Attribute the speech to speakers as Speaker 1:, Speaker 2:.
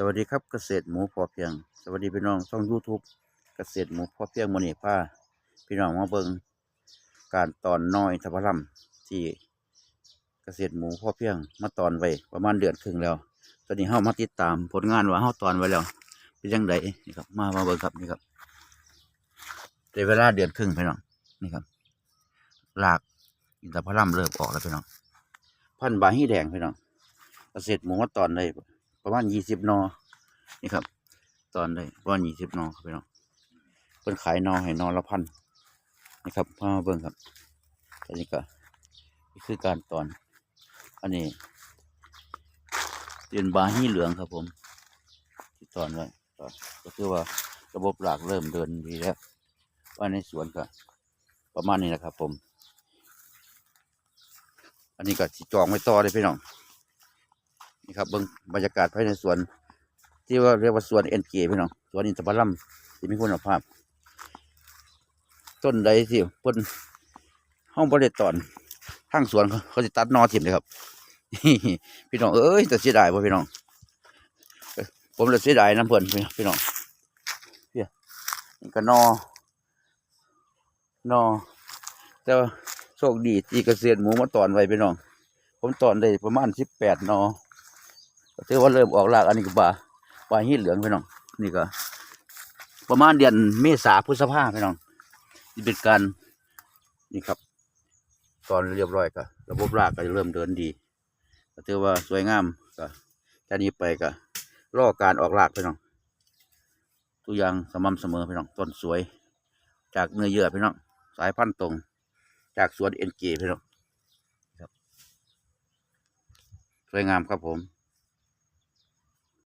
Speaker 1: สวัสดีครับเกษตรหมูพอเพียง สวัสดีพี่น้องช่อง YouTube เกษตรหมูพอเพียงมื้อนี้าพี่น้องมาเบิงการตอนน้อยทับพลัมที่เกษตรหมูพอเพียงมาตอนไว้ประมาณเดือนครึ่งแล้ว ตอนนี้เฮามาติดตามผลงานว่าเฮาตอนไว้แล้วเป็นจังไดนี่ครับมามาเบิงครับนี่ครับได้เวลาเดือนครึ่งพี่น้องนี่ครับรากอินทผลัมเริ่มออกแล้วพี่น้องพันบาฮีแดงพี่น้องเกษตรหมูมาตอนได้ ประมาณยี่สิบนอ นี่ครับ ตอนได้ประมาณยี่สิบนอครับพี่น้องเพิ่นขายนอให้นอละพันนี่ครับพามาเบิ่งครับอันนี้ก็นี่คือการตอน อันนี้เป็นบาฮีเหลืองครับผมที่ตอนไว้ก็ก็คือว่าระบบหลากเริ่มเดินดีแล้วว่าในสวนก็ประมาณนี้นะครับผม อันนี้ก็จองไว้ต่อเลยพี่น้อง นี่ครับเบิ่งบรรยากาศภายในสวน ที่ว่าเรียกว่าสวนเอ็นเกพี่น้องสวนอินทผลัมที่มีคุณภาพ ต้นใดที่เพิ่นห้องบริตอนทางสวนเขาจะตัดนอถิ่มเลยครับพี่น้องเอ้ยแต่เสียดายป่ะพี่น้อง ผมเลยเสียดายน้ำเพิ่นพี่พี่น้องเพี่ยนี่ก็นอนอแต่ว่าโชคดีที่เกษตรหมูมาตอนไว้พี่น้อง ผมตอนได้ประมาณสิบแปดนอ ก็ถือว่าเริ่มออกรากอันนี้ก็บาบาฮีเหลืองพี่น้องนี่ก็ ประมาณเดือนเมษาพฤษภาพี่น้องนี่เป็นการนี่ครับ ตอนเรียบร้อยก็ระบบรากก็จะเริ่มเดินดีก็ถือว่าสวยงามก็จากนี้ไปก็รอการออกรากพี่น้องทุกอย่างสม่ำเสมอพี่น้องต้นสวย จากเนื้อเยื่อพี่น้องสายพันธุ์ตรง จากสวนเอ็นเจพี่น้องสวยงามครับผม